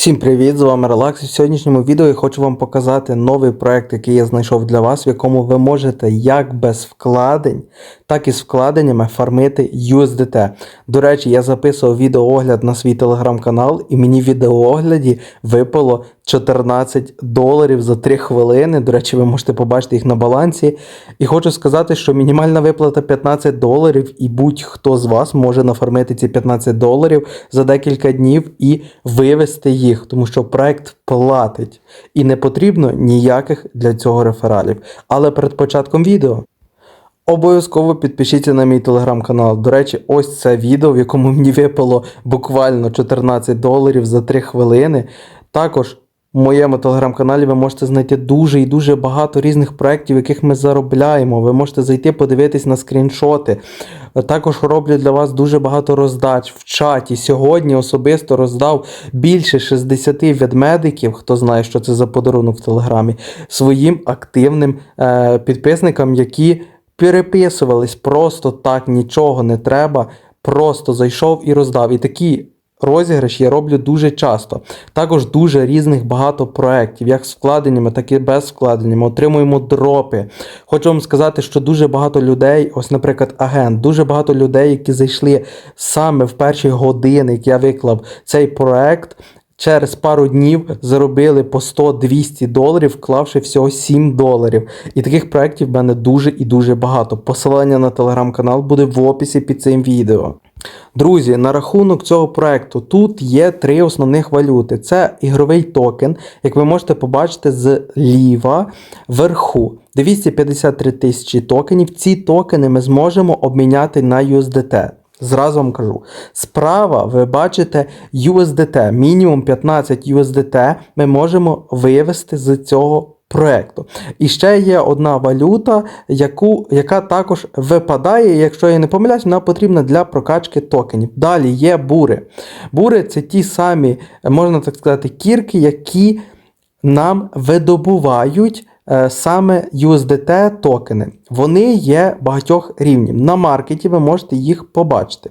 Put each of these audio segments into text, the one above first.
Всім привіт! З вами Релакс. І в сьогоднішньому відео я хочу вам показати новий проект, який я знайшов для вас, в якому ви можете як без вкладень, так і з вкладеннями фармити USDT. До речі, я записував відеоогляд на свій телеграм-канал, і мені в відеоогляді випало 14 доларів за 3 хвилини. До речі, ви можете побачити їх на балансі. І хочу сказати, що мінімальна виплата 15 доларів, і будь-хто з вас може нафармити ці 15 доларів за декілька днів і вивести їх, тому що проект платить. І не потрібно ніяких для цього рефералів. Але перед початком відео. Обов'язково підпишіться на мій телеграм-канал. До речі, ось це відео, в якому мені випало буквально 14 доларів за 3 хвилини. Також в моєму телеграм-каналі ви можете знайти дуже і дуже багато різних проєктів, яких ми заробляємо. Ви можете зайти подивитись на скріншоти. Також роблю для вас дуже багато роздач в чаті. Сьогодні особисто роздав більше 60 ведмедиків, хто знає, що це за подарунок в телеграмі, своїм активним е, підписникам, які переписувались просто так, нічого не треба. Просто зайшов і роздав. І такі розіграші я роблю дуже часто. Також дуже різних багато проєктів, як з вкладеннями, так і без вкладеннями. Отримуємо дропи. Хочу вам сказати, що дуже багато людей, ось, наприклад, агент, дуже багато людей, які зайшли саме в перші години, як я виклав цей проект. Через пару днів заробили по 100-200 доларів, вклавши всього 7 доларів. І таких проєктів в мене дуже і дуже багато. Посилання на телеграм-канал буде в описі під цим відео. Друзі, на рахунок цього проекту тут є три основних валюти: це ігровий токен, як ви можете побачити зліва вверху. 253 тисячі токенів. Ці токени ми зможемо обміняти на USDT. Зразу вам кажу. Справа ви бачите USDT, мінімум 15 USDT ми можемо вивести з цього проекту. І ще є одна валюта, яку, яка також випадає, якщо я не помиляюсь, вона потрібна для прокачки токенів. Далі є бури. Бури це ті самі, можна так сказати, кірки, які нам видобувають. е, Саме USDT токени. Вони є багатьох рівнів. На маркеті ви можете їх побачити.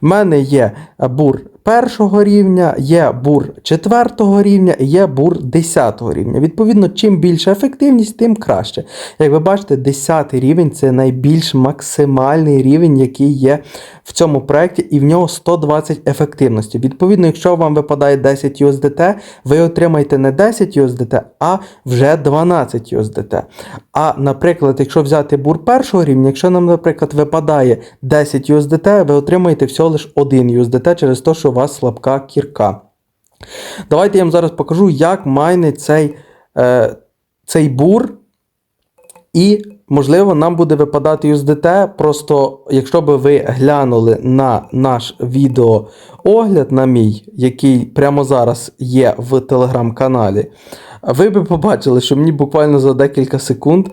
В мене є бур першого рівня, є бур четвертого рівня є бур 10 рівня. Відповідно, чим більша ефективність, тим краще. Як ви бачите, 10 рівень це найбільш максимальний рівень, який є в цьому проєкті, і в нього 120 ефективності. Відповідно, якщо вам випадає 10 USDT, ви отримаєте не 10 USDT, а вже 12 USDT. А, наприклад, якщо взяти бур першого рівня, якщо нам, наприклад, випадає 10 USDT, ви отримаєте всього лише 1 USDT через те, що у вас слабка кірка. Давайте я вам зараз покажу, як майнить цей, е, цей бур. І, можливо, нам буде випадати USDT. Просто, якщо би ви глянули на наш відеоогляд, на мій, який прямо зараз є в телеграм-каналі, ви би побачили, що мені буквально за декілька секунд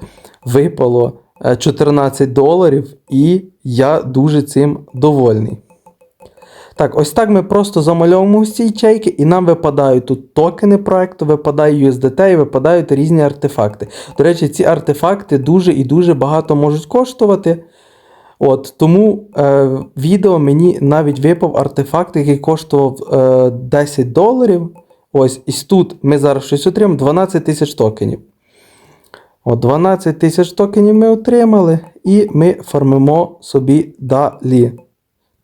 випало е, 14 доларів, і я дуже цим довольний. Так, ось так ми просто замальовуємо ці ячейки, і нам випадають тут токени проекту, випадає USDT і випадають різні артефакти. До речі, ці артефакти дуже і дуже багато можуть коштувати. От, Тому е, відео мені навіть випав артефакт, який коштував е, 10 доларів. Ось, і тут ми зараз щось отримаємо 12 тисяч токенів. От 12 тисяч токенів ми отримали, і ми фармимо собі далі.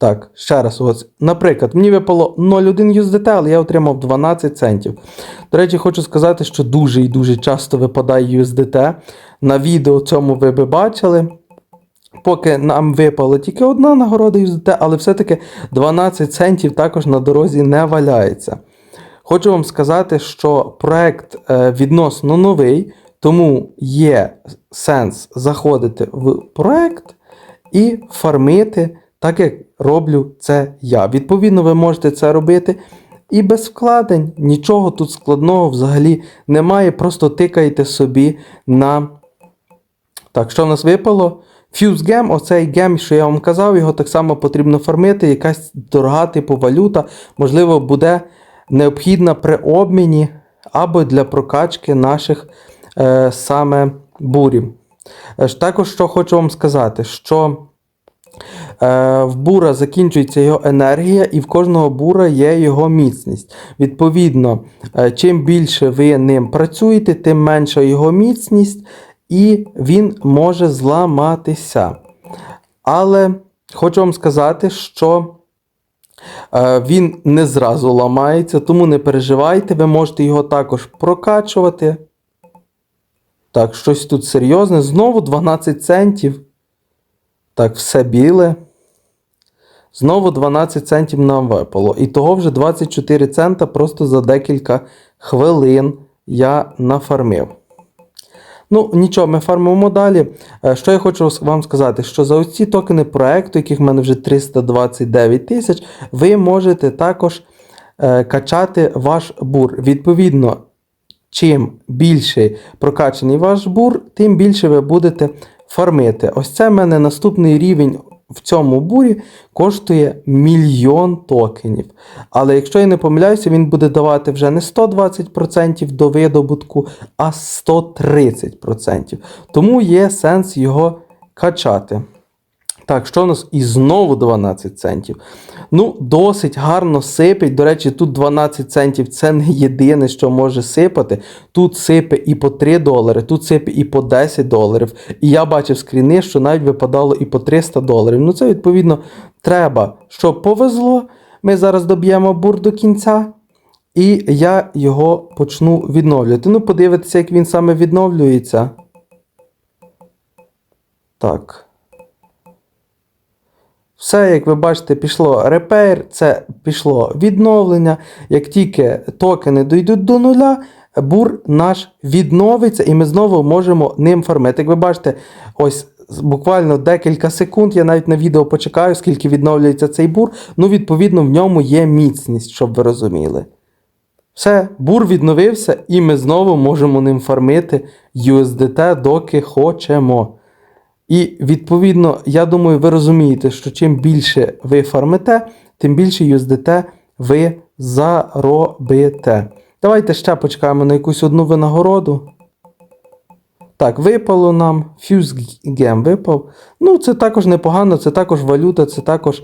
Так, ще раз. Ось. Наприклад, мені випало 0,1 USDT, але я отримав 12 центів. До речі, хочу сказати, що дуже і дуже часто випадає USDT. На відео цьому ви би бачили. Поки нам випала тільки одна нагорода USDT, але все-таки 12 центів також на дорозі не валяється. Хочу вам сказати, що проект е, відносно новий, тому є сенс заходити в проект і фармити, так як роблю це я. Відповідно, ви можете це робити і без вкладень. Нічого тут складного взагалі немає. Просто тикаєте собі на. Так, що в нас випало? Fuse Gem, оцей гем, що я вам казав, його так само потрібно фармити. Якась дорога типу валюта, можливо, буде необхідна при обміні або для прокачки наших е, саме бурів. Е, Також що хочу вам сказати, що В бура закінчується його енергія, і в кожного бура є його міцність. Відповідно, е, чим більше ви ним працюєте, тим менша його міцність, і він може зламатися. Але хочу вам сказати, що е, він не зразу ламається, тому не переживайте, ви можете його також прокачувати. Так, щось тут серйозне. Знову 12 центів. Так, все біле. Знову 12 центів нам випало. І того вже 24 цента просто за декілька хвилин я нафармив. Ну, нічого, ми фармимо далі. Е, Що я хочу вам сказати, що за оці токени проекту, яких в мене вже 329 тисяч, ви можете також е, качати ваш бур. Відповідно, чим більше прокачаний ваш бур, тим більше ви будете фармити. Ось це в мене наступний рівень в цьому бурі коштує мільйон токенів. Але якщо я не помиляюся, він буде давати вже не 120% до видобутку, а 130%. Тому є сенс його качати. Так, що у нас? І знову 12 центів. Ну, досить гарно сипить. До речі, тут 12 центів це не єдине, що може сипати. Тут сипе і по 3 долари, тут сипе і по 10 доларів. І я бачив скріни, що навіть випадало і по 300 доларів. Ну, це, відповідно, треба, щоб повезло. Ми зараз доб'ємо бур до кінця. І я його почну відновлювати. Ну, подивитися, як він саме відновлюється. Так. Все, як ви бачите, пішло репейр, це пішло відновлення. Як тільки токени дійдуть до нуля, бур наш відновиться, і ми знову можемо ним фармити. Як ви бачите, ось буквально декілька секунд, я навіть на відео почекаю, скільки відновлюється цей бур. Ну, відповідно, в ньому є міцність, щоб ви розуміли. Все, бур відновився, і ми знову можемо ним фармити USDT, доки хочемо. І відповідно, я думаю, ви розумієте, що чим більше ви фармите, тим більше USDT ви заробите. Давайте ще почекаємо на якусь одну винагороду. Так, випало нам. Fuse випав. Ну, це також непогано, це також валюта, це також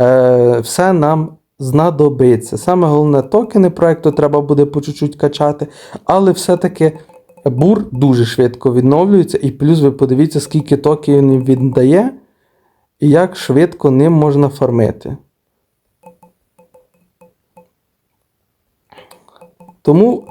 е, все нам знадобиться. Саме головне, токени проекту треба буде по чуть-чуть качати, але все-таки бур дуже швидко відновлюється, і плюс ви подивіться, скільки токенів він дає, і як швидко ним можна фармити. Тому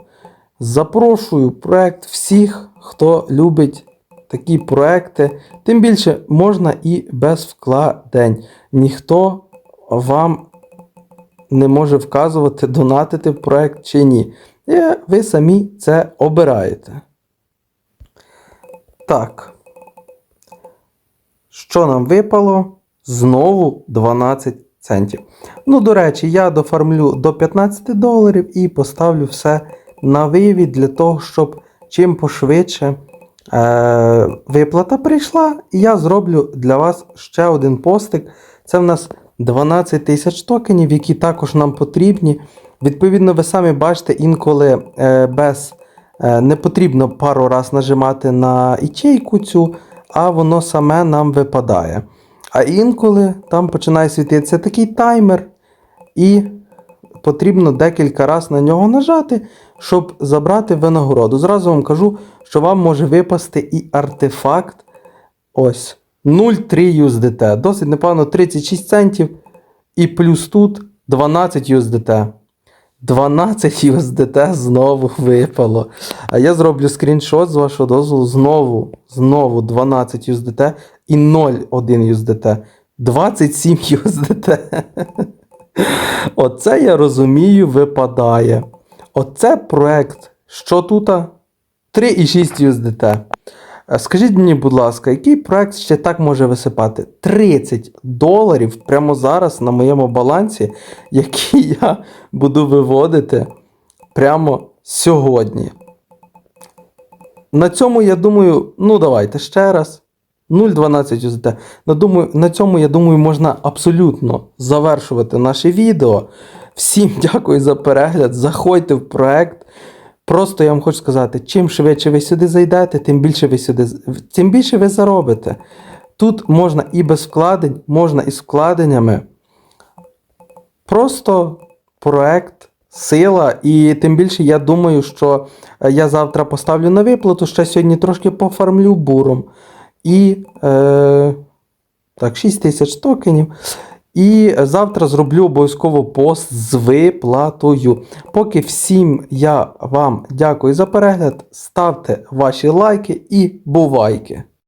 запрошую проект всіх, хто любить такі проекти. Тим більше можна і без вкладень. Ніхто вам не може вказувати, донатити в проект чи ні. І ви самі це обираєте. Так. Що нам випало? Знову 12 центів. Ну, до речі, я дофармлю до 15 доларів і поставлю все на вивід для того, щоб чим пошвидше е- виплата прийшла. І я зроблю для вас ще один постик. Це в нас 12 тисяч токенів, які також нам потрібні. Відповідно, ви самі бачите, інколи е, без е, не потрібно пару раз нажимати на ячейку цю, а воно саме нам випадає. А інколи там починає світитися такий таймер, і потрібно декілька разів на нього нажати, щоб забрати винагороду. Зразу вам кажу, що вам може випасти і артефакт. Ось 0,3 USDT. Досить непогано 36 центів. І плюс тут 12 USDT. 12 USDT знову випало. А я зроблю скріншот з вашого дозволу. Знову, знову 12 USDT і 0,1 USDT. 27 USDT. Оце я розумію, випадає. Оце проект. Що тут? 3,6 USDT. Е, Скажіть мені, будь ласка, який проект ще так може висипати? 30 доларів прямо зараз на моєму балансі, який я буду виводити прямо сьогодні. На цьому, я думаю, ну давайте ще раз. 0,12 USDT. На, думаю, на цьому, я думаю, можна абсолютно завершувати наше відео. Всім дякую за перегляд. Заходьте в проект. Просто я вам хочу сказати, чим швидше ви сюди зайдете, тим більше ви сюди тим більше ви заробите. Тут можна і без вкладень, можна і з вкладеннями. Просто проект, сила. І тим більше я думаю, що е, я завтра поставлю на виплату, ще сьогодні трошки пофармлю буром. І е, так, 6 тисяч токенів. І завтра зроблю обов'язково пост з виплатою. Поки всім я вам дякую за перегляд. Ставте ваші лайки і бувайки!